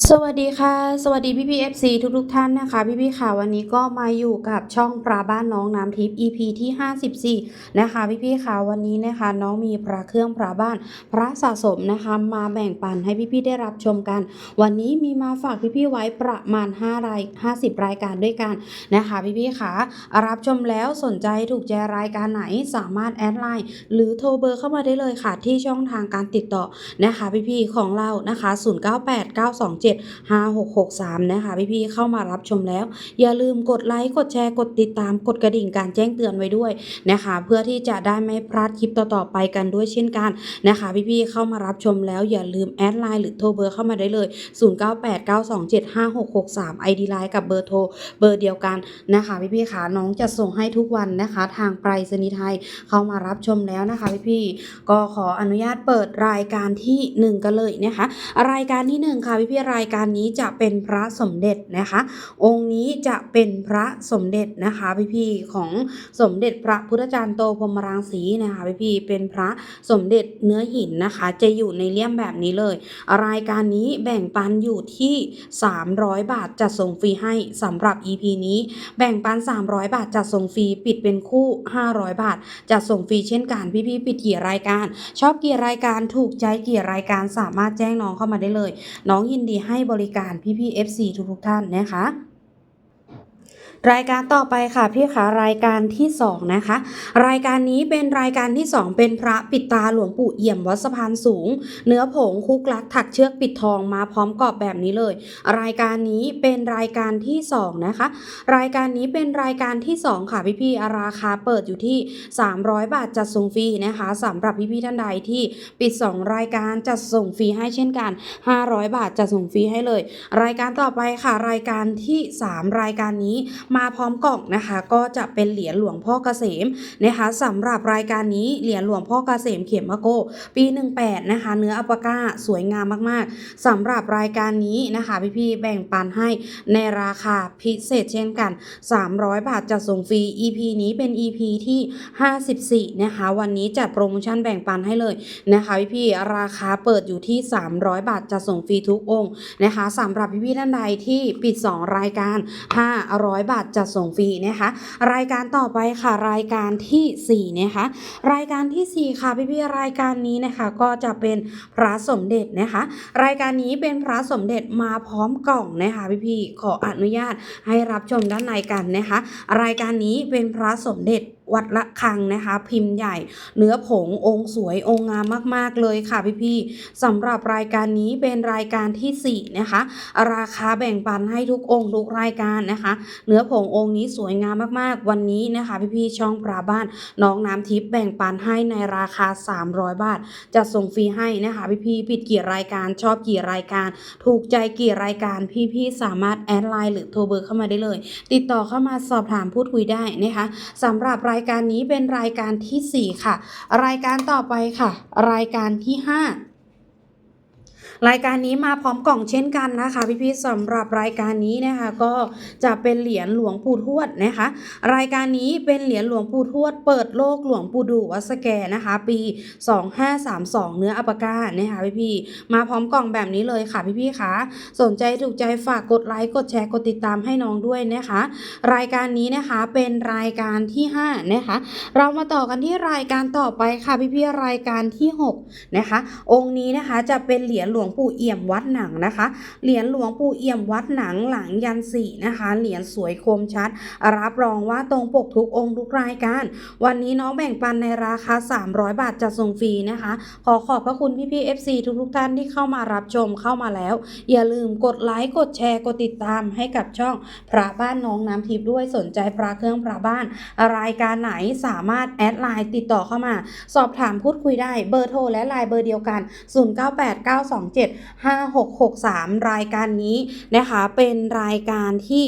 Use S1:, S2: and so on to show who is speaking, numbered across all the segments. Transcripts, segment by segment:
S1: สวัสดีค่ะ สวัสดีพี่พีเอฟซีทุกๆท่านนะคะ พี่พี่ค่ะวันนี้ก็มาอยู่กับช่องปลาบ้านน้องน้ำทิพย์ EP ที่ 54 นะคะ พี่พี่ค่ะวันนี้นะคะ น้องมีพระเครื่องปลาบ้าน พระสะสมนะคะ มาแบ่งปันให้พี่พี่ได้รับชมกัน วันนี้มีมาฝากพี่พี่ไว้ประมาณ5ราย50 รายการด้วยกันนะคะ พี่พี่ค่ะรับชมแล้วสนใจถูกใจรายการไหนสามารถแอดไลน์หรือโทรเบอร์เข้ามาได้เลยค่ะที่ช่องทางการติดต่อนะคะ พี่ๆของเรานะคะ7 5 6 6 3 นะคะพี่ๆเข้ามารับชมแล้ว อย่าลืมกดไลค์กดแชร์กดติดตามกดกระดิ่งการแจ้งเตือนไว้ด้วยนะคะ เพื่อที่จะได้ไม่พลาดคลิปต่อๆไปกันด้วยเช่นกันนะคะ พี่ๆเข้ามารับชมแล้วอย่าลืมแอดไลน์หรือโทรเบอร์เข้ามาได้เลย 0989275663 ID ไลน์กับเบอร์โทรเบอร์เดียวกันนะคะพี่ๆค่ะน้องจะส่งให้ทุกวันนะคะ ทางไปรษณีย์ไทยเข้ามารับชมแล้วนะคะพี่ๆก็ขออนุญาตเปิดรายการที่ 1 กันเลยนะคะ รายการที่ 1 ค่ะพี่พี่ๆรายการนี้จะเป็นพระสมเด็จนะคะ องค์นี้จะเป็นพระสมเด็จนะคะพี่พี่ๆของสมเด็จพระพุทธจารย์โตพรมรังสีนะคะพี่พี่ๆเป็นพระสมเด็จเนื้อหินนะคะ จะอยู่ในเลี่ยมแบบนี้เลย รายการนี้แบ่งปันอยู่ที่ 300 บาทจะส่งฟรีให้สำหรับ EP นี้ แบ่งปัน 300 บาทจะส่งฟรีปิดเป็นคู่ 500 บาทจะส่งฟรีเช่นกันพี่ๆปิดกี่รายการ ชอบกี่รายการถูกใจกี่รายการสามารถแจ้งน้องเข้ามาได้เลย น้องยินดีให้บริการพี่ๆ FC ทุกๆท่านนะคะ รายการต่อไปค่ะพี่คะรายการที่สองนะคะ รายการนี้เป็นรายการที่สองเป็นพระปิดตาหลวงปู่เอี่ยมวัดสะพานสูง เนื้อผงคุกลักถักเชือกปิดทองมาพร้อมกรอบแบบนี้เลย รายการนี้เป็นรายการที่สองนะคะ รายการนี้เป็นรายการที่สองค่ะพี่ๆราคาเปิดอยู่ที่ 300 บาทจัดส่งฟรีนะคะสำหรับพี่ๆท่านใดที่ปิด 2 รายการจัดส่งฟรีให้เช่นกัน 500 บาทจะส่งฟรีให้เลย รายการต่อไปค่ะ รายการที่ 3 รายการนี้มาพร้อมกล่องนะคะ ก็จะเป็นเหรียญหลวงพ่อเกษมนะคะสำหรับรายการนี้เหรียญหลวงพ่อเกษมเขมมะโก ปี 18 นะคะ เนื้ออัปปาก้าสวยงามมากๆสำหรับรายการนี้นะคะพี่ๆแบ่งปันให้ในราคาพิเศษเช่นกัน 300 บาทจะส่งฟรี EP นี้เป็น EP ที่ 54 นะคะ วันนี้จัดโปรโมชั่นแบ่งปันให้เลยนะคะพี่ๆราคาเปิดอยู่ที่ 300 บาทจะส่งฟรีทุกองค์นะคะสำหรับพี่ๆท่านใดที่ปิด 2 รายการ 500 บาทจะส่งฟรีนะคะ รายการต่อไปค่ะ รายการทีสี่4นะคะรายการทีสี่4ค่ะพี่ๆรายการนี้นะคะ ก็จะเป็นพระสมเด็จนะคะ รายการนี้เป็นพระสมเด็จมาพร้อมกล่องนะคะพี่ๆขออนุญาตให้รับชมด้านในกันนะคะ รายการนี้เป็นพระสมเด็จวัดละคังนะคะ พิมพ์ใหญ่ เนื้อผงองค์สวยองค์งามมาก ๆ เลยค่ะพี่ๆสำหรับรายการนี้เป็นรายการทีสี่4นะคะ ราคาแบ่งปันให้ทุกองค์ทุกรายการนะคะ เนื้อผงองค์นี้สวยงามมากๆ วันนี้นะคะ พี่ๆช่องปลาบ้านน้องน้ำทิพย์แบ่งปันให้ในราคา 300 บาทจะส่งฟรีให้นะคะพี่ๆผิดกี่รายการชอบกี่รายการ ถูกใจกี่รายการพี่ๆสามารถแอดไลน์หรือโทรเบอร์เข้ามาได้เลย ติดต่อเข้ามาสอบถามพูดคุยได้นะคะสำหรับรายการนี้เป็นรายการทีสี่ 4 ค่ะ รายการต่อไปค่ะ รายการที่ 5 รายการนี้มาพร้อมกล่องเช่นกันนะคะพี่ๆสำหรับรายการนี้นะคะก็จะเป็นเหรียญหลวงปู่ทวดนะคะ รายการนี้เป็นเหรียญหลวงปู่ทวด เปิดโลกหลวงปู่ดูวัดสแกนะคะ ปี 2532 เนื้ออัปปาก้านะคะพี่ๆมาพร้อมกล่องแบบนี้เลยค่ะพี่ๆคะสนใจถูกใจฝากกดไลค์กดแชร์กดติดตามให้น้องด้วยนะคะ รายการนี้นะคะเป็นรายการที่5นะคะเรามาต่อกันที่รายการต่อไปค่ะพี่ๆรายการที่6นะคะองค์นี้นะคะจะเป็นเหรียญหลวงปู่เอี่ยมวัดหนังนะคะ เหรียญหลวงปู่เอี่ยมวัดหนังหลังยันสีนะคะ เหรียญสวยคมชัด รับรองว่าตรงปกทุกองค์ทุกรายการ วันนี้น้องแบ่งปันในราคา 300 บาทจะส่งฟรีนะคะ ขอขอบพระคุณพี่พี่ๆ FC ทุกๆท่านที่เข้ามารับชมเข้ามาแล้ว อย่าลืมกดไลค์กดแชร์กดติดตามให้กับช่องพระบ้านน้องน้ำทิพย์ด้วยสนใจพระเครื่องพระบ้าน รายการไหนสามารถแอดไลน์ติดต่อเข้ามา สอบถามพูดคุยได้เบอร์โทรและไลน์เบอร์เดียวกัน7 5 6 6 3 รายการนี้นะคะ เป็นรายการที่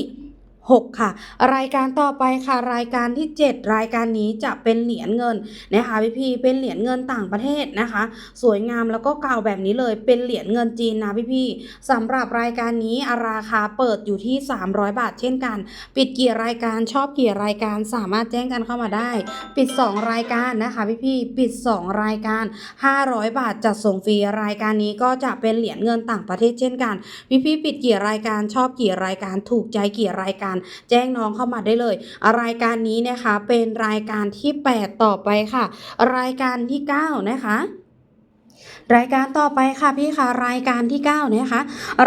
S1: 6 ค่ะ รายการต่อไปค่ะ รายการที่ 7 รายการนี้จะเป็นเหรียญเงินนะคะพี่พี่เป็นเหรียญเงินต่างประเทศนะคะ สวยงามแล้วก็เก่าแบบนี้เลยเป็นเหรียญเงินจีนนะพี่พี่สำหรับรายการนี้ราคาเปิดอยู่ที่ 300 บาท เช่นกัน ปิดกี่รายการชอบกี่รายการสามารถแจ้งกันเข้ามาได้ ปิด 2 รายการนะคะพี่พี่ปิด 2 รายการ 500 บาทจัดส่งฟรีรายการนี้ก็จะเป็นเหรียญเงินต่างประเทศเช่นกันพี่พี่ปิดกี่รายการชอบกี่รายการถูกใจกี่รายการแจ้งน้องเข้ามาได้เลย รายการนี้นะคะเป็นรายการที่ 8 ต่อไปค่ะ รายการที่ 9 นะคะ รายการต่อไปค่ะพี่ค่ะรายการที่9นะคะ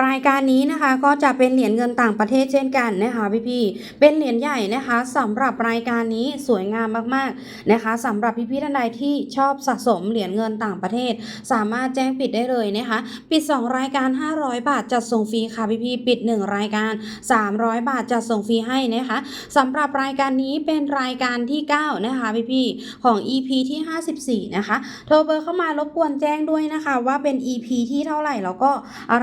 S1: รายการนี้นะคะก็จะเป็นเหรียญเงินต่างประเทศเช่นกันนะคะพี่พี่เป็นเหรียญใหญ่นะคะสำหรับรายการนี้สวยงามมากๆนะคะสำหรับพี่พี่ท่านใดที่ชอบสะสมเหรียญเงินต่างประเทศ สามารถแจ้งปิดได้เลยนะคะ ปิด 2 รายการ 500 บาทจัดส่งฟรีค่ะพี่พี่ปิด 1 รายการ 300 บาทจัดส่งฟรีให้นะคะสำหรับรายการนี้เป็นรายการที่9นะคะพี่พี่ของ EP ที่ 54นะคะโทรเบอร์เข้ามารบกวนแจ้งด้วยนะคะว่าเป็น EP ที่เท่าไหร่แล้วก็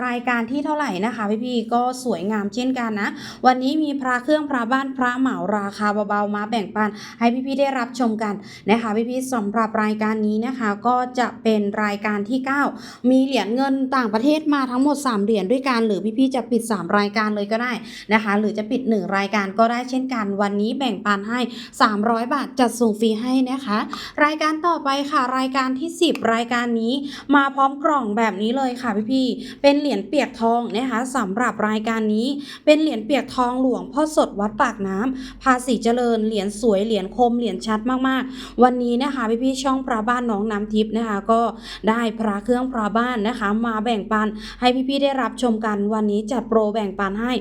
S1: รายการที่เท่าไหร่นะคะพี่พี่ก็สวยงามเช่นกันนะ วันนี้มีพระเครื่องพระบ้านพระเหมาราคาเบาๆมาแบ่งปัน ให้พี่ๆได้รับชมกันนะคะพี่ๆสำหรับรายการนี้นะคะ ก็จะเป็นรายการที่ 9 มีเหรียญเงินต่างประเทศมาทั้งหมด 3 เหรียญด้วยกันหรือพี่ๆจะปิด 3 รายการเลยก็ได้นะคะ หรือจะปิด 1 รายการก็ได้เช่นกัน วันนี้แบ่งปันให้ 300 บาทจัดส่งฟรีให้นะคะ รายการต่อไปค่ะรายการที่ 10 รายการนี้มาพร้อมกล่องแบบนี้เลยค่ะพี่ๆเป็นเหรียญเปียกทองนะคะสำหรับรายการนี้ เป็นเหรียญเปียกทองหลวงพ่อสดวัดปากน้ำภาษีเจริญเหรียญสวยเหรียญคมเหรียญชัดมากๆ วันนี้นะคะพี่ๆช่องพระบ้านน้องน้ำทิพย์นะคะ ก็ได้พระเครื่องพระบ้านนะคะ มาแบ่งปันให้พี่ๆได้รับชมกันวันนี้จัดโปรแบ่งปันให้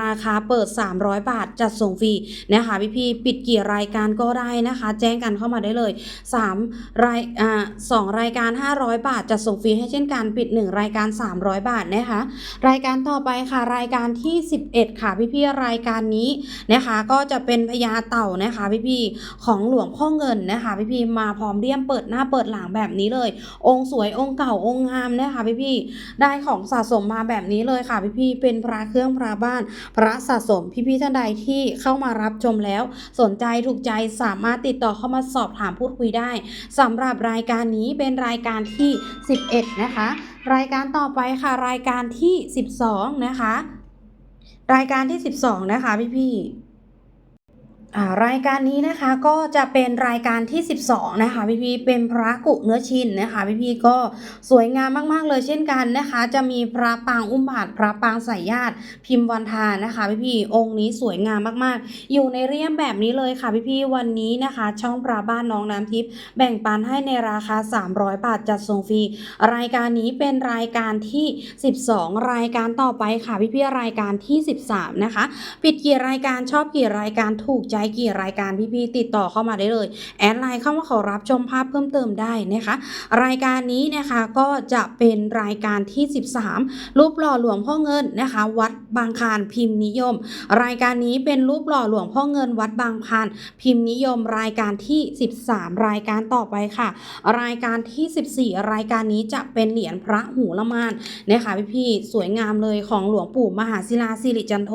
S1: ราคาเปิด 300 บาทจัดส่งฟรีนะคะพี่ๆปิดกี่รายการก็ได้นะคะ แจ้งกันเข้ามาได้เลย3รายอ่าสองรายการ 500 บาทจะส่งฟรีให้เช่นกันปิด 1 รายการ 300 บาทนะคะ รายการต่อไปค่ะรายการที่ 11 ค่ะพี่ๆรายการนี้นะคะ ก็จะเป็นพญาเต่านะคะพี่ๆของหลวงพ่อเงินนะคะพี่ๆมาพร้อมเลี่ยมเปิดหน้าเปิดหลังแบบนี้เลย องค์สวยองค์เก่าองค์งามนะคะพี่ๆได้ของสะสมมาแบบนี้เลยค่ะพี่ๆเป็นพระเครื่องพระบ้าน พระสะสมพี่ๆท่านใดที่เข้ามารับชมแล้ว สนใจถูกใจสามารถติดต่อเข้ามาสอบถามพูดคุยได้สำหรับรายการนี้เป็นรายการที่11 นะคะ รายการต่อไปค่ะรายการที่ 12 นะคะ รายการที่ 12 นะคะพี่พี่ รายการนี้นะคะก็จะเป็นรายการที่ 12 นะคะพี่พีเป็นพระกุเนื้อชินนะคะพี่พีก็สวยงามมากๆเลยเช่นกันนะคะ จะมีพระปางอุ้มบาทพระปางสายญาติพิมพ์วันทานะคะพี่พีองค์นี้สวยงามมากๆ อยู่ในเรียมแบบนี้เลยค่ะพี่พีวันนี้นะคะ ช่องพระบ้านน้องน้ำทิพย์แบ่งปันให้ในราคา 300 บาทจัดส่งฟรีรายการนี้เป็นรายการที่ 12 รายการต่อไปค่ะพี่พีรายการที่ 13 นะคะ ปิดกี่รายการชอบกี่รายการถูกใจกี่รายการพี่ๆติดต่อเข้ามาได้เลย แอดไลน์เข้ามาขอรับชมภาพเพิ่มเติมได้นะคะ รายการนี้นะคะก็จะเป็นรายการที่ 13 รูปหล่อหลวงพ่อเงินนะคะ วัด บางคารพิมพ์นิยม รายการนี้เป็นรูปหล่อหลวงพ่อเงินวัดบางคารพิมพ์นิยมรายการที่ 13 รายการต่อไปค่ะ รายการที่ 14 รายการนี้จะเป็นเหรียญพระหูละมานนะคะพี่ๆสวยงามเลยของหลวงปู่มหาศิลาสิริจันโท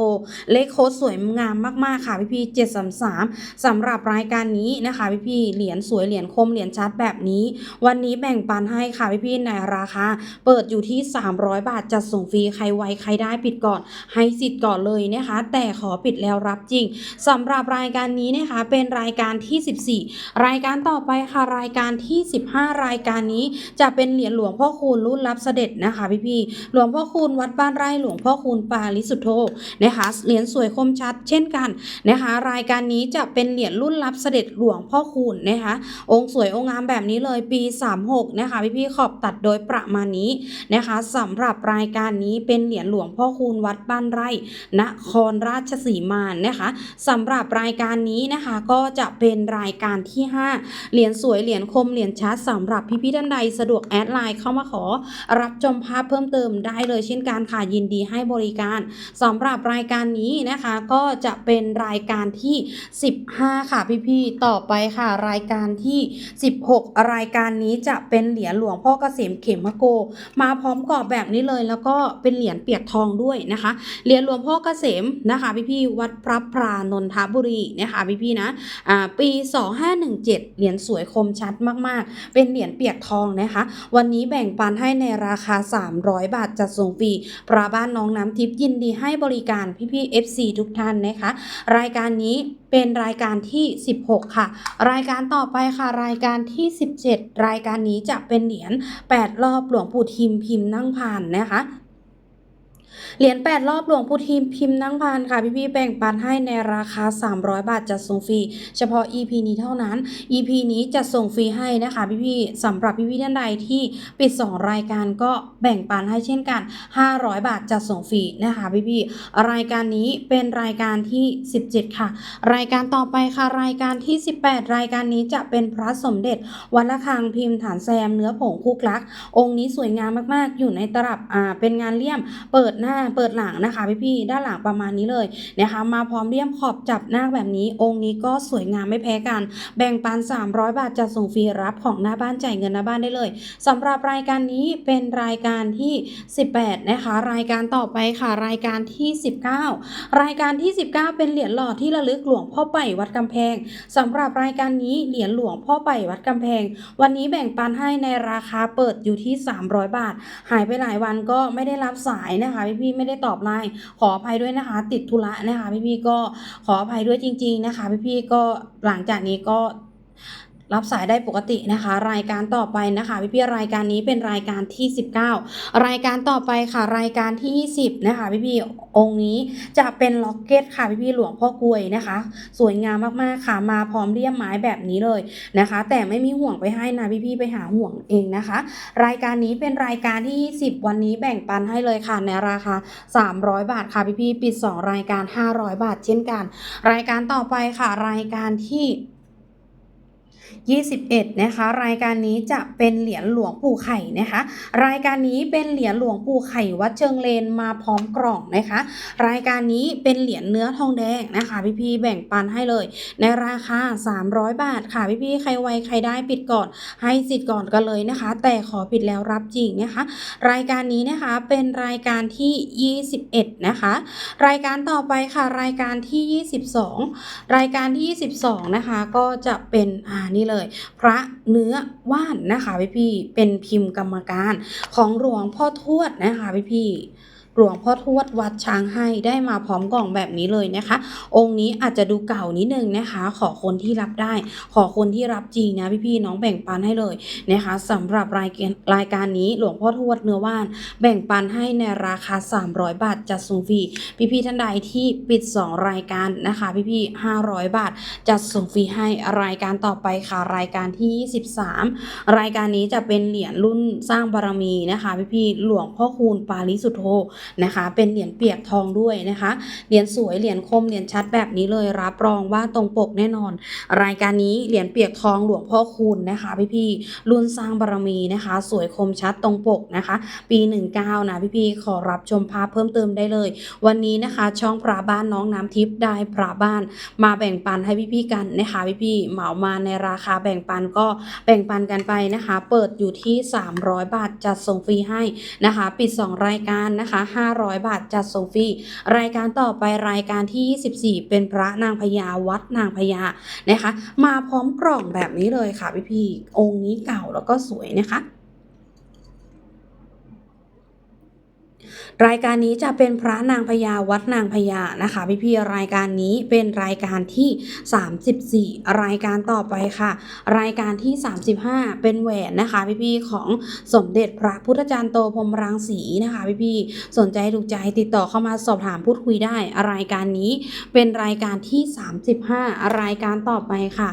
S1: เลขโค้ดสวยงามมากๆค่ะพี่พี่เจ็ดสามสามสำหรับรายการนี้นะคะพี่พี่เหรียญสวยเหรียญคมเหรียญชัดแบบนี้ วันนี้แบ่งปันให้ค่ะพี่พี่ในราคา เปิดอยู่ที่ 300 บาทจัดส่งฟรีใครไวใครได้ปิดก่อนให้สิทธิ์ก่อนเลยนะคะ แต่ขอปิดแล้วรับจริงสำหรับรายการนี้นะคะ เป็นรายการที่ 14 รายการต่อไปค่ะรายการที่ 15 รายการนี้จะเป็นเหรียญหลวงพ่อคูณรุ่นรับเสด็จนะคะพี่พี่ๆหลวงพ่อคูณวัดบ้านไร่หลวงพ่อคูณปาลิสุทโธนะคะเหรียญสวยคมชัด เช่นกันนะคะ รายการนี้จะเป็นเหรียญรุ่นรับเสด็จหลวงพ่อคูณนะคะ องค์สวยองค์งามแบบนี้เลยปี 36 นะคะพี่พี่ๆขอบตัดโดยประมาณนี้นะคะสำหรับรายการนี้เป็นเหรียญหลวงพ่อคูณวัดบ้านไร่นครราชสีมานะคะสำหรับรายการนี้นะคะก็จะเป็นรายการที่ 5 เหรียญสวยเหรียญคมเหรียญชัดสำหรับพี่ๆท่านใดสะดวกแอดไลน์เข้ามาขอ รับชมภาพเพิ่มเติมได้เลยเช่นกันค่ะยินดีให้บริการสำหรับรายการนี้นะคะก็จะเป็นรายการที่ 15 ค่ะพี่ๆต่อไปค่ะ รายการที่ 16 รายการนี้จะเป็นเหรียญหลวงพ่อเกษมเขมโก มาพร้อมกรอบแบบนี้เลยแล้วก็เป็นเหรียญเปียกทองด้วยนะคะเหรียญหลวงพ่อเกษมนะคะพี่ๆวัดพระพรานนทบุรีนะคะพี่ๆนะอ่าปี 2517 เหรียญสวยคมชัดมากๆ เป็นเหรียญเปียกทองนะคะ วันนี้แบ่งปันให้ในราคา 300 บาทจัดส่งฟรีปราบ้านน้องน้ำทิพย์ยินดีให้บริการพี่ๆ FC ทุกท่านนะคะ รายการนี้เป็นรายการที่ 16 ค่ะ รายการต่อไปค่ะ รายการที่ 17 รายการนี้จะเป็นเหรียญ8รอบหลวงปู่ทิมพิมพ์นั่งผ่านนะคะ เหรียญ8รอบหลวงปู่ทิมพิมพ์นั่งพานค่ะ พี่ๆแบ่งปันให้ในราคา 300 บาทจัดส่งฟรี เฉพาะ EP นี้เท่านั้น EP นี้จะส่งฟรีให้นะคะ พี่ๆสำหรับพี่ๆท่านใดที่ปิด 2 รายการก็แบ่งปันให้เช่นกัน 500 บาทจัดส่งฟรีนะคะพี่ๆรายการนี้เป็นรายการที่ 17 ค่ะ รายการต่อไปค่ะรายการที่ 18 รายการนี้จะเป็นพระสมเด็จวัดละคังพิมพ์ฐานแซมเนื้อผงคุกลัก องค์นี้สวยงามมากๆ อยู่ในตลับอ่าเป็นงานเลี่ยมเปิดหน้าเปิดหลังนะคะพี่ๆด้านหลังประมาณนี้เลยนะคะ มาพร้อมเลี่ยมขอบจับหน้าแบบนี้ องค์นี้ก็สวยงามไม่แพ้กัน แบ่งปัน 300 บาทจะส่งฟรีรับของหน้าบ้านจ่ายเงินหน้าบ้านได้เลยสำหรับรายการนี้เป็นรายการที่ 18 นะคะ รายการต่อไปค่ะ รายการที่ 19 รายการที่ 19 เป็นเหรียญหล่อที่ระลึกหลวงพ่อไป่วัดกำแพงสำหรับรายการนี้เหรียญหลวงพ่อไป่วัดกำแพง วันนี้แบ่งปันให้ในราคาเปิดอยู่ที่ 300 บาท หายไปหลายวันก็ไม่ได้รับสายนะคะพี่ๆไม่ได้ตอบไลน์ขออภัยด้วยนะคะ ติดธุระนะคะพี่ๆก็ขออภัยด้วยจริง ๆนะคะ พี่ๆก็หลังจากนี้ก็ รับสายได้ปกตินะคะ รายการต่อไปนะคะพี่ๆรายการนี้เป็นรายการที่ 19 รายการต่อไปค่ะ รายการที่ 20 นะคะพี่ๆองค์นี้จะเป็นล็อกเก็ตค่ะพี่ๆหลวงพ่อกลวยนะคะ สวยงามมากๆค่ะมาพร้อมเลี่ยมไม้แบบนี้เลยนะคะ แต่ไม่มีห่วงไปให้นะพี่ๆไปหาห่วงเองนะคะ รายการนี้เป็นรายการที่ 20 วันนี้แบ่งปันให้เลยค่ะในราคา 300 บาทค่ะพี่ๆปิด 2 รายการ 500 บาทเช่นกัน รายการต่อไปค่ะ รายการที่ 21 นะคะ รายการนี้จะเป็นเหรียญหลวงปู่ไข่นะคะ รายการนี้เป็นเหรียญหลวงปู่ไข่วัดเชิงเลนมาพร้อมกล่องนะคะ รายการนี้เป็นเหรียญเนื้อทองแดงนะคะ พี่ๆแบ่งปันให้เลย ในราคา 300 บาทค่ะพี่ๆใครไวใครได้ปิดก่อน ให้สิทธิ์ก่อนกันเลยนะคะ แต่ขอปิดแล้วรับจริงนะคะ รายการนี้นะคะเป็นรายการที่ 21 นะคะ รายการต่อไปค่ะรายการที่ 22 รายการที่ 22 นะคะ ก็จะเป็นอ่านี่เลย พระเนื้อว่านนะคะพี่พี่เป็นพิมพ์กรรมการของหลวงพ่อทวดนะคะพี่พี่ หลวงพ่อทวดวัดช้างให้ได้มาพร้อมกล่องแบบนี้เลยนะคะ องค์นี้อาจจะดูเก่านิดนึงนะคะ ขอคนที่รับได้ ขอคนที่รับจริงนะพี่พี่ๆน้องแบ่งปันให้เลยนะคะสำหรับรายการรายการนี้หลวงพ่อทวดเนื้อว่าน แบ่งปันให้ในราคา 300 บาทจัดส่งฟรีพี่ๆท่านใดที่ปิด 2 รายการนะคะพี่ๆ500 บาทจัดส่งฟรีให้รายการต่อไปค่ะรายการที่ 23 รายการนี้จะเป็นเหรียญรุ่นสร้างบารมีนะคะพี่ๆหลวงพ่อคูณปาริสุทโธนะคะ เป็นเหรียญเปียกทองด้วยนะคะ เหรียญสวยเหรียญคมเหรียญชัดแบบนี้เลยรับรองว่าตรงปกแน่นอน รายการนี้เหรียญเปียกทองหลวงพ่อคูณนะคะพี่ๆรุ่นสร้างบารมีนะคะ สวยคมชัดตรงปกนะคะ ปี 19 นะพี่ๆขอรับชมภาพเพิ่มเติมได้เลย วันนี้นะคะช่องพระบ้านน้องน้ำทิพย์ได้พระบ้าน มาแบ่งปันให้พี่ๆกันนะคะพี่ๆเหมามาในราคาแบ่งปันก็แบ่งปันกันไปนะคะ เปิดอยู่ที่ 300 บาทจัดส่งฟรีให้นะคะ ปิด 2 รายการนะคะ500 บาทจัดส่งฟรีรายการต่อไปรายการที่ 24 เป็นพระนางพญาวัดนางพญานะคะ มาพร้อมกล่องแบบนี้เลยค่ะพี่พี่องค์นี้เก่าแล้วก็สวยนะคะ รายการนี้จะเป็นพระนางพญาวัดนางพญานะคะพี่พี่ๆรายการนี้เป็นรายการที่ 34 รายการต่อไปค่ะ รายการที่ 35 เป็นแหวนนะคะพี่พี่ๆของสมเด็จพระพุทธจารย์โตพรมรังสีนะคะพี่พี่ๆสนใจถูกใจติดต่อเข้ามาสอบถามพูดคุยได้ รายการนี้เป็นรายการที่ 35 รายการต่อไปค่ะ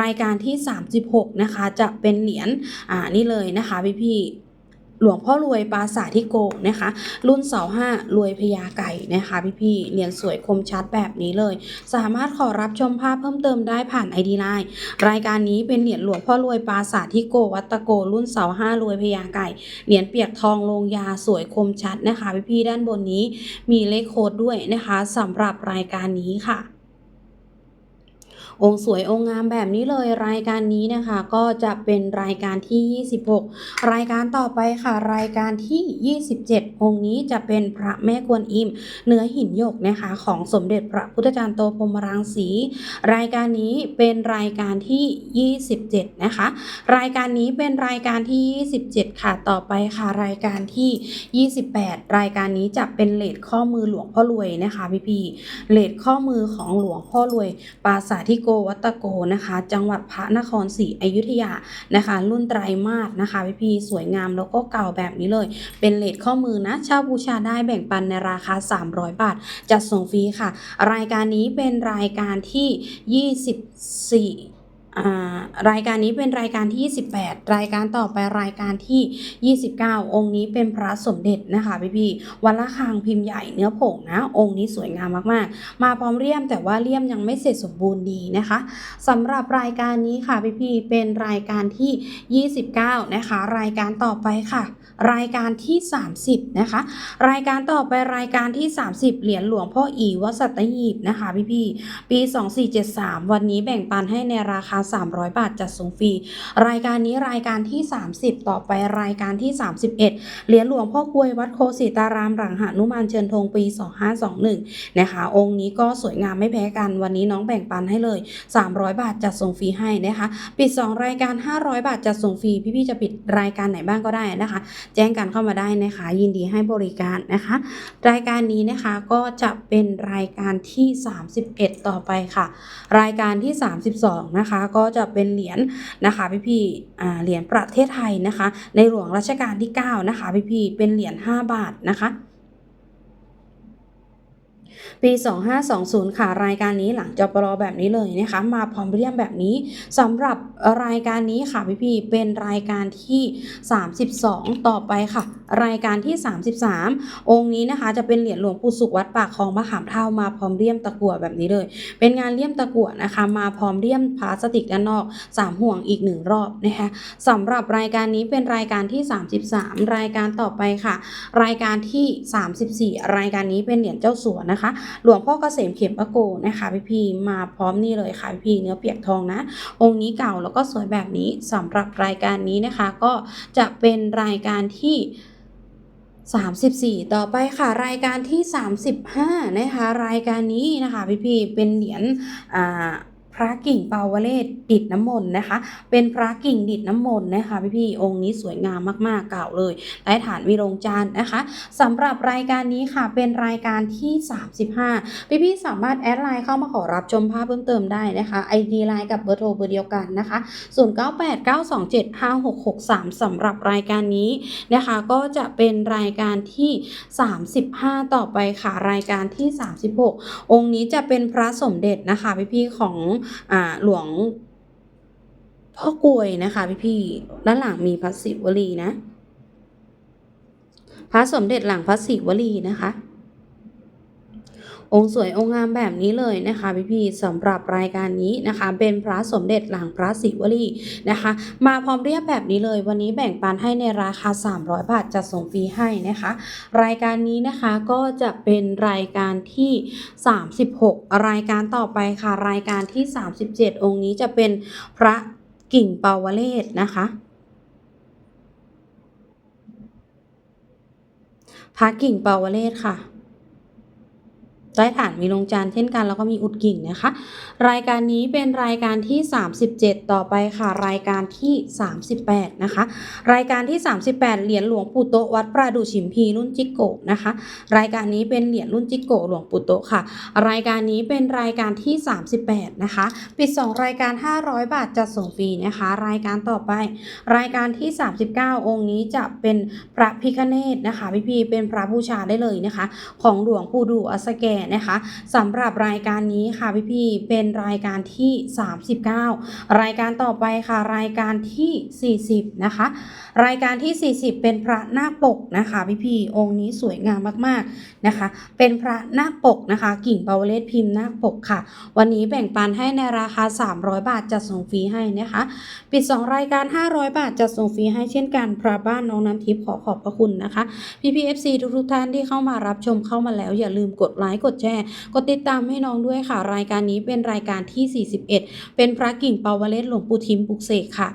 S1: รายการที่ 36 นะคะจะเป็นเหรียญอ่านี่เลยนะคะพี่พี่ๆ หลวงพ่อรวยปราสาทที่โกงนะคะ รุ่นเสาห้ารวยพญาไก่นะคะพี่ๆเหรียญสวยคมชัดแบบนี้เลย สามารถขอรับชมภาพเพิ่มเติมได้ผ่านไอดีไลน์รายการนี้เป็นเหรียญหลวงพ่อรวยปราสาทที่โกวัตะโก รุ่นเสาห้ารวยพญาไก่เหรียญเปียกทองลงยาสวยคมชัดนะคะพี่ๆด้านบนนี้มีเลขโค้ดด้วยนะคะสำหรับรายการนี้ค่ะ องค์สวยองค์งามแบบนี้เลยรายการนี้นะคะ ก็จะเป็นรายการที่ 26 รายการต่อไปค่ะ รายการที่ 27 องค์นี้จะเป็นพระแม่กวนอิมเนื้อหินหยกนะคะของสมเด็จพระพุทธจารย์โตพรมรังสีรายการนี้เป็นรายการที่ 27 นะคะ รายการนี้เป็นรายการที่ 27 ค่ะต่อไปค่ะรายการที่ 28 รายการนี้จะเป็นเลทข้อมือหลวงพ่อรวยนะคะพี่พี่ๆเลทข้อมือของหลวงพ่อรวยปราสาทที่โกวัตโกนะคะ จังหวัดพระนครศรีอยุธยานะคะ รุ่นไตรมาสนะคะพี่พีสวยงามแล้วก็เก่าแบบนี้เลย เป็นเลทข้อมือนะเช่าบูชาได้แบ่งปันในราคา 300 บาท จัดส่งฟรีค่ะ รายการนี้เป็นรายการที่ 24อ่ รายการนี้เป็นรายการที่ 28 รายการต่อไปรายการที่ 29 องค์นี้เป็นพระสมเด็จนะคะพี่พี่วันละคังพิมพ์ใหญ่เนื้อผงนะ องค์นี้สวยงามมากๆ มาพร้อมเลี่ยมแต่ว่าเลี่ยมยังไม่เสร็จสมบูรณ์ดีนะคะสำหรับรายการนี้ค่ะพี่พี่เป็นรายการที่ 29 นะคะ รายการต่อไปค่ะ รายการที่ 30 นะคะ รายการต่อไปรายการที่ 30 เหรียญหลวงพ่ออีวัสัตหีบนะคะพี่พี่ปี 2473 วันนี้แบ่งปันให้ในราคา 300 บาทจัดส่งฟรี รายการนี้รายการที่ 30 ต่อไปรายการที่ 31 เหรียญหลวงพ่อกวยวัดโคสิตารามหลังหานุมานเชิญธงปี 2521 นะคะ องค์นี้ก็สวยงามไม่แพ้กัน วันนี้น้องแบ่งปันให้เลย 300 บาทจัดส่งฟรีให้นะคะ ปิด 2 รายการ 500 บาทจัดส่งฟรีพี่ๆจะปิดรายการไหนบ้างก็ได้นะคะแจ้งกันเข้ามาได้นะคะ ยินดีให้บริการนะคะ รายการนี้นะคะก็จะเป็นรายการที่ 31 ต่อไปค่ะ รายการที่ 32 นะคะ ก็จะเป็นเหรียญนะคะพี่ๆอ่เหรียญประเทศไทยนะคะ ในหลวงรัชกาลที่ 9 นะคะพี่ๆเป็นเหรียญ5บาทนะคะ ปี 2520 ค่ะรายการนี้หลังจปรแบบนี้เลยนะคะ มาพร้อมเรียมแบบนี้สำหรับรายการนี้ค่ะพี่พี่ๆเป็นรายการที่ 32 ต่อไปค่ะ รายการที่ 33 องค์นี้นะคะ จะเป็นเหรียญหลวงปู่สุขวัดปากคลองมะขามเท่ามาพร้อมเลี่ยมตะกั่วแบบนี้เลย เป็นงานเลี่ยมตะกั่วนะคะ มาพร้อมเลี่ยมพลาสติกด้านนอก 3 ห่วงอีกหนึ่งรอบนะคะสำหรับรายการนี้เป็นรายการที่ 33 รายการต่อไปค่ะ รายการที่ 34 รายการนี้เป็นเหรียญเจ้าสัวนะคะหลวงพ่อเกษมเข็มพระโกนะคะพี่พีมาพร้อมนี่เลยค่ะพี่พีเนื้อเปียกทองนะ องค์นี้เก่าแล้วก็สวยแบบนี้สำหรับรายการนี้นะคะ ก็จะเป็นรายการที่34 ต่อไปค่ะรายการที่ 35 นะคะ รายการนี้นะคะพี่พีเป็นเหรียญอ่า พระกิ่งเปาวเลศดิดน้ำมนต์นะคะ เป็นพระกิ่งดิดน้ำมนต์นะคะพี่พี่องค์นี้สวยงามมากๆเก่าเลยใต้ฐานมีโรงจานนะคะสำหรับรายการนี้ค่ะเป็นรายการที่ 35 พี่พี่สามารถแอดไลน์เข้ามาขอรับชมภาพเพิ่มเติมได้นะคะ ID ไลน์กับเบอร์โทรเบอร์เดียวกันนะคะ 0989275663สำหรับรายการนี้นะคะ ก็จะเป็นรายการที่ 35 ต่อไปค่ะรายการที่ 36 องค์นี้จะเป็นพระสมเด็จนะคะพี่ๆของอ่าหลวงพ่อกวยนะคะพี่พี่ด้านหลังมีพระศิวลีนะ พระสมเด็จหลังพระศิวลีนะคะ องค์สวยองค์งามแบบนี้เลยนะคะพี่พี่ๆสำหรับรายการนี้นะคะ เป็นพระสมเด็จหลังพระศิวลีนะคะ มาพร้อมเรียบแบบนี้เลย วันนี้แบ่งปันให้ในราคา 300 บาทจะส่งฟรีให้นะคะ รายการนี้นะคะก็จะเป็นรายการที่ 36 รายการต่อไปค่ะ รายการที่ 37 องค์นี้จะเป็นพระกิ่งเปาวเลศนะคะพระกิ่งเปาวเลศค่ะ ใต้ฐานมีลงจานเช่นกันแล้วก็มีอุดกิ่งนะคะ รายการนี้เป็นรายการที่ 37 ต่อไปค่ะ รายการที่ 38 นะคะ รายการที่ 38 เหรียญหลวงปู่โตวัดประดู่ฉิมพีรุ่นจิกโกะนะคะ รายการนี้เป็นเหรียญรุ่นจิกโกะหลวงปู่โตค่ะ รายการนี้เป็นรายการที่ 38 นะคะ ปิด 2 รายการ 500 บาทจะส่งฟรีนะคะ รายการต่อไป รายการที่ 39 องค์นี้จะเป็นพระพิคเนตนะคะพี่พีเป็นพระบูชาได้เลยนะคะ ของหลวงปู่ดูอัสแกนะคะสำหรับรายการนี้ค่ะพี่พี่เป็นรายการที่ 39 รายการต่อไปค่ะ รายการที่ 40 นะคะ รายการที่ 40 เป็นพระนาคปกนะคะพี่พี่องค์นี้สวยงามมากๆนะคะ เป็นพระนาคปกนะคะ กิ่งเปาเลศพิมพ์นาคปกค่ะ วันนี้แบ่งปันให้ในราคา 300 บาทจะส่งฟรีให้นะคะ ปิด 2 รายการ 500 บาทจะส่งฟรีให้เช่นกันพระบ้านน้องน้ำทิพย์ขอขอบพระคุณนะคะพี่พีเอฟซีทุกๆท่านที่เข้ามารับชมเข้ามาแล้วอย่าลืมกดไลค์กดดแชร์ กดติดตามให้น้องด้วยค่ะ รายการนี้เป็นรายการที่ 41 เป็นพระกิ่งเปาวเลศหลวงปู่ทิมปุกเสกค่ะ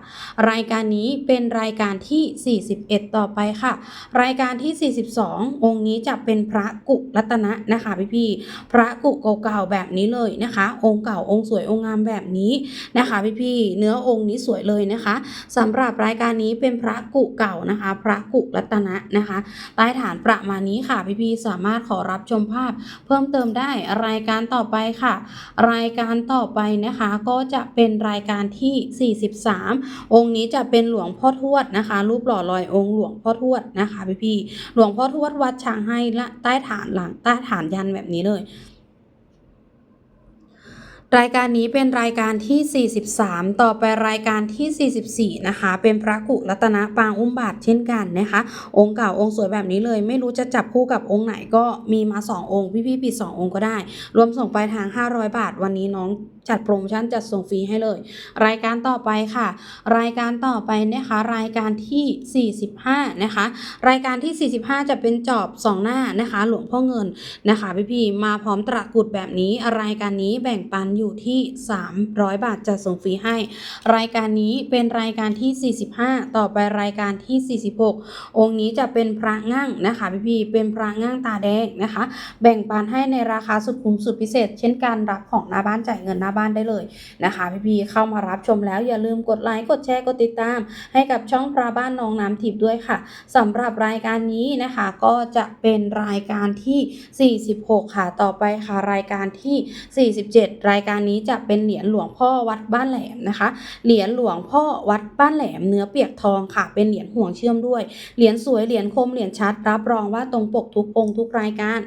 S1: รายการนี้เป็นรายการที่ 41 ต่อไปค่ะ รายการที่ 42 องค์นี้จะเป็นพระกุรัตนะนะคะพี่ๆพระกุเก่าๆแบบนี้เลยนะคะ องค์เก่าองค์สวยองค์งามแบบนี้นะคะพี่ๆเนื้อองค์นี้สวยเลยนะคะสำหรับรายการนี้เป็นพระกุเก่านะคะ พระกุรัตนะนะคะใต้ฐานประมาณนี้ค่ะพี่ๆสามารถขอรับชมภาพเพิ่มเติมได้รายการต่อไปค่ะ รายการต่อไปนะคะ ก็จะเป็นรายการที่ 43 องค์นี้จะเป็นหลวงพ่อทวดนะคะ รูปหล่อลอยองค์หลวงพ่อทวดนะคะพี่พี่หลวงพ่อทวดวัดช้างให้และใต้ฐานหลังใต้ฐานยันแบบนี้เลย รายการนี้เป็นรายการที่ 43 ต่อไปรายการที่ 44 นะคะ เป็นพระกุรัตนะปางอุ้มบาทเช่นกันนะคะ องค์เก่าองค์สวยแบบนี้เลย ไม่รู้จะจับคู่กับองค์ไหนก็มีมา 2 องค์ พี่ๆปิด2องค์ก็ได้ รวมส่งไปลายทาง 500 บาทวันนี้น้องจัดโปรโมชั่นจัดส่งฟรีให้เลย รายการต่อไปค่ะ รายการต่อไปนะคะรายการที่ 45 นะคะ รายการที่ 45 จะเป็นจอบ2หน้านะคะ หลวงพ่อเงินนะคะพี่ๆมาพร้อมตะกุดแบบนี้ รายการนี้แบ่งปันอยู่ที่ 300 บาทจัดส่งฟรีให้ รายการนี้เป็นรายการที่ 45 ต่อไปรายการที่ 46 องค์นี้จะเป็นพระงั่งนะคะพี่ๆเป็นพระงั่งตาแดงนะคะ แบ่งปันให้ในราคาสุดคุ้มสุดพิเศษ เช่นการรับของหน้าบ้านจ่ายเงินหน้าบ้านได้เลยนะคะ พี่ๆเข้ามารับชมแล้วอย่าลืมกดไลค์กดแชร์กดติดตาม ให้กับช่องพระบ้านน้องน้ำทิพย์ด้วยค่ะสำหรับรายการนี้นะคะก็จะเป็นรายการที่ 46 ค่ะต่อไปค่ะรายการที่ 47 รายการนี้จะเป็นเหรียญหลวงพ่อวัดบ้านแหลมนะคะ เหรียญหลวงพ่อวัดบ้านแหลมเนื้อเปียกทองค่ะ เป็นเหรียญห่วงเชื่อมด้วย เหรียญสวยเหรียญคมเหรียญชัด รับรองว่าตรงปกทุกองค์ทุกรายการ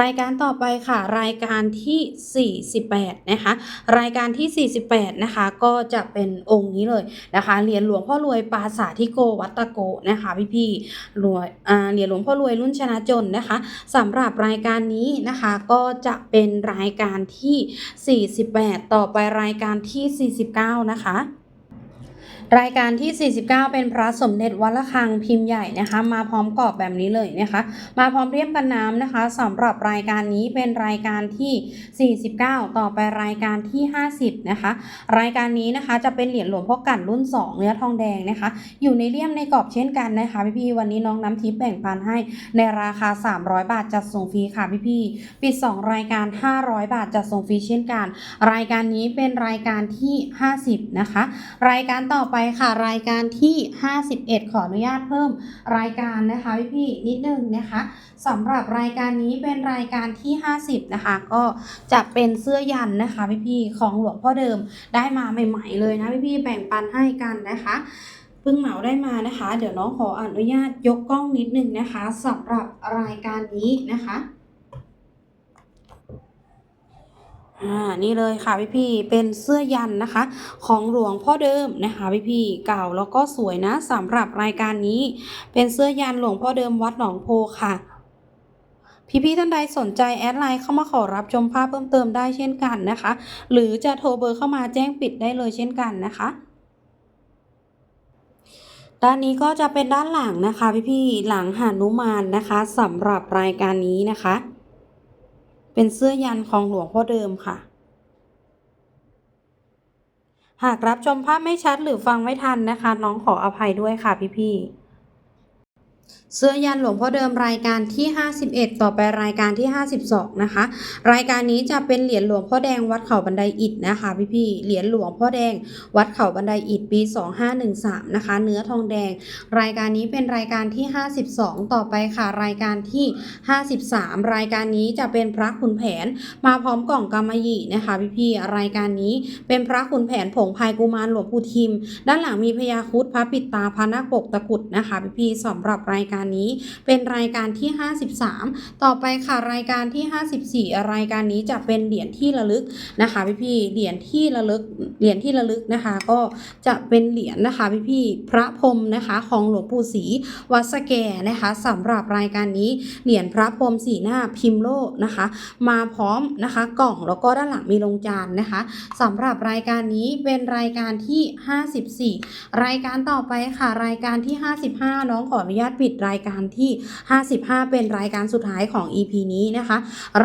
S1: รายการต่อไปค่ะ รายการที่ 48 นะคะรายการที่ 48 นะคะ ก็จะเป็นองค์นี้เลยนะคะเหรียญหลวงพ่อรวยปราสาทิโกวัตโกนะคะพี่พี่ๆรวยเหรียญหลวงพ่อรวยรุ่นชนะจนนะคะสำหรับรายการนี้นะคะก็จะเป็นรายการที่ 48 ต่อไปรายการที่ 49 นะคะ รายการที่ 49 เป็นพระสมเด็จวัดระฆังพิมพ์ใหญ่นะคะ มาพร้อมกรอบแบบนี้เลยนะคะ มาพร้อมเรียบกันน้ำนะคะสำหรับรายการนี้เป็นรายการที่ 49 ต่อไปรายการที่ 50 นะคะ รายการนี้นะคะจะเป็นเหรียญหลวงพ่อกันรุ่น 2 เนื้อทองแดงนะคะ อยู่ในเลี่ยมในกรอบเช่นกันนะคะพี่ๆวันนี้น้องน้ำทิพย์แบ่งปันให้ในราคา 300 บาทจัดส่งฟรีค่ะพี่ๆปิด 2 รายการ 500 บาทจัดส่งฟรีเช่นกัน รายการนี้เป็นรายการที่ 50 นะคะ รายการต่อไปค่ะ รายการที่ 51 ขออนุญาตเพิ่มรายการนะคะพี่ๆนิดนึงนะคะสำหรับรายการนี้เป็นรายการที่ 50 นะคะ ก็จะเป็นเสื้อยันนะคะพี่ๆของหลวงพ่อเดิมได้มาใหม่ๆเลยนะพี่ๆแบ่งปันให้กันนะคะเพิ่งเหมาได้มานะคะ เดี๋ยวน้องขออนุญาตยกกล้องนิดนึงนะคะสำหรับรายการนี้นะคะ อ่านี่เลยค่ะพี่พี่เป็นเสื้อยันนะคะ ของหลวงพ่อเดิมนะคะพี่พี่เก่าแล้วก็สวยนะสำหรับรายการนี้ เป็นเสื้อยันหลวงพ่อเดิมวัดหนองโพค่ะพี่พี่ๆท่านใดสนใจแอดไลน์เข้ามาขอรับชมภาพเพิ่มเติมได้เช่นกันนะคะ หรือจะโทรเบอร์เข้ามาแจ้งปิดได้เลยเช่นกันนะคะ ด้านนี้ก็จะเป็นด้านหลังนะคะ พี่พี่ๆหลังหานุมานนะคะสำหรับรายการนี้นะคะ เป็นเสื้อยันของหลวงพ่อเดิมค่ะ หากรับชมภาพไม่ชัดหรือฟังไม่ทันนะคะ น้องขออภัยด้วยค่ะพี่ๆ เสื้อยันหลวงพ่อเดิมรายการที่ 51 ต่อไปรายการที่ 52 นะคะ รายการนี้จะเป็นเหรียญหลวงพ่อแดงวัดเขาบันไดอิฐนะคะพี่ๆเหรียญหลวงพ่อแดงวัดเขาบันไดอิฐปี 2513 นะคะ เนื้อทองแดง รายการนี้เป็นรายการที่ 52 ต่อไปค่ะ รายการที่ 53 รายการนี้จะเป็นพระขุนแผนมาพร้อมกล่องกำมะหยี่นะคะพี่ๆรายการนี้เป็นพระขุนแผนผงพายกุมารหลวงปู่ทิม ด้านหลังมีพญาครุดพระปิดตาพระนาคปกตะกุดนะคะพี่ๆสำหรับรายการนี้เป็นรายการที่ 53 ต่อไปค่ะรายการที่ 54 รายการนี้จะเป็นเหรียญที่ระลึกนะคะพี่ๆเหรียญที่ระลึกเหรียญที่ระลึกนะคะ ก็จะเป็นเหรียญนะคะพี่ๆพระพรหมนะคะของหลวงปู่ศรีวัดสแกนะคะสำหรับรายการนี้เหรียญพระพรหมสีหน้าพิมพ์โลนะคะ มาพร้อมนะคะกล่องแล้วก็ด้านหลังมีลงจานนะคะสำหรับรายการนี้เป็นรายการที่ 54 รายการต่อไปค่ะรายการที่ 55 น้องขออนุญาตปิดรายายการที่ 55 เป็นรายการสุดท้ายของ EP นี้นะคะ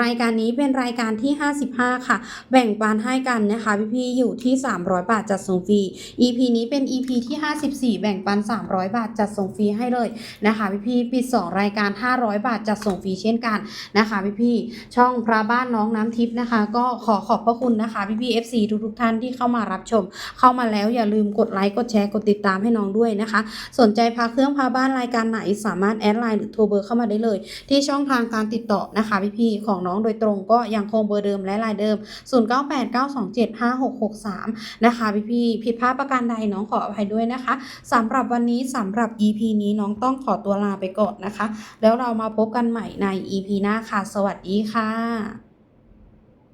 S1: รายการนี้เป็นรายการที่ 55 ค่ะ แบ่งปันให้กันนะคะพี่ๆอยู่ที่ 300 บาทจัดส่งฟรี EP นี้เป็น EP ที่ 54 แบ่งปัน 300 บาทจัดส่งฟรีให้เลยนะคะพี่ๆปิด 2 รายการ 500 บาทจัดส่งฟรีเช่นกันนะคะพี่ๆช่องพระบ้านน้องน้ำทิพย์นะคะ ก็ขอขอบพระคุณนะคะพี่ๆ FC ทุกๆท่านที่เข้ามารับชม เข้ามาแล้วอย่าลืมกดไลค์กดแชร์กดติดตามให้น้องด้วยนะคะ สนใจพาเครื่องพาบ้านรายการไหนสามารถแอดไลน์หรือโทรเบอร์เข้ามาได้เลย ที่ช่องทางการติดต่อนะคะพี่ๆของน้องโดยตรงก็ยังคงเบอร์เดิมและไลน์เดิม 0989275663 นะคะพี่ๆผิดพลาดประการใดน้องขออภัยด้วยนะคะสำหรับวันนี้สำหรับ EP นี้น้องต้องขอตัวลาไปก่อนนะคะ แล้วเรามาพบกันใหม่ใน EP หน้าค่ะ สวัสดีค่ะ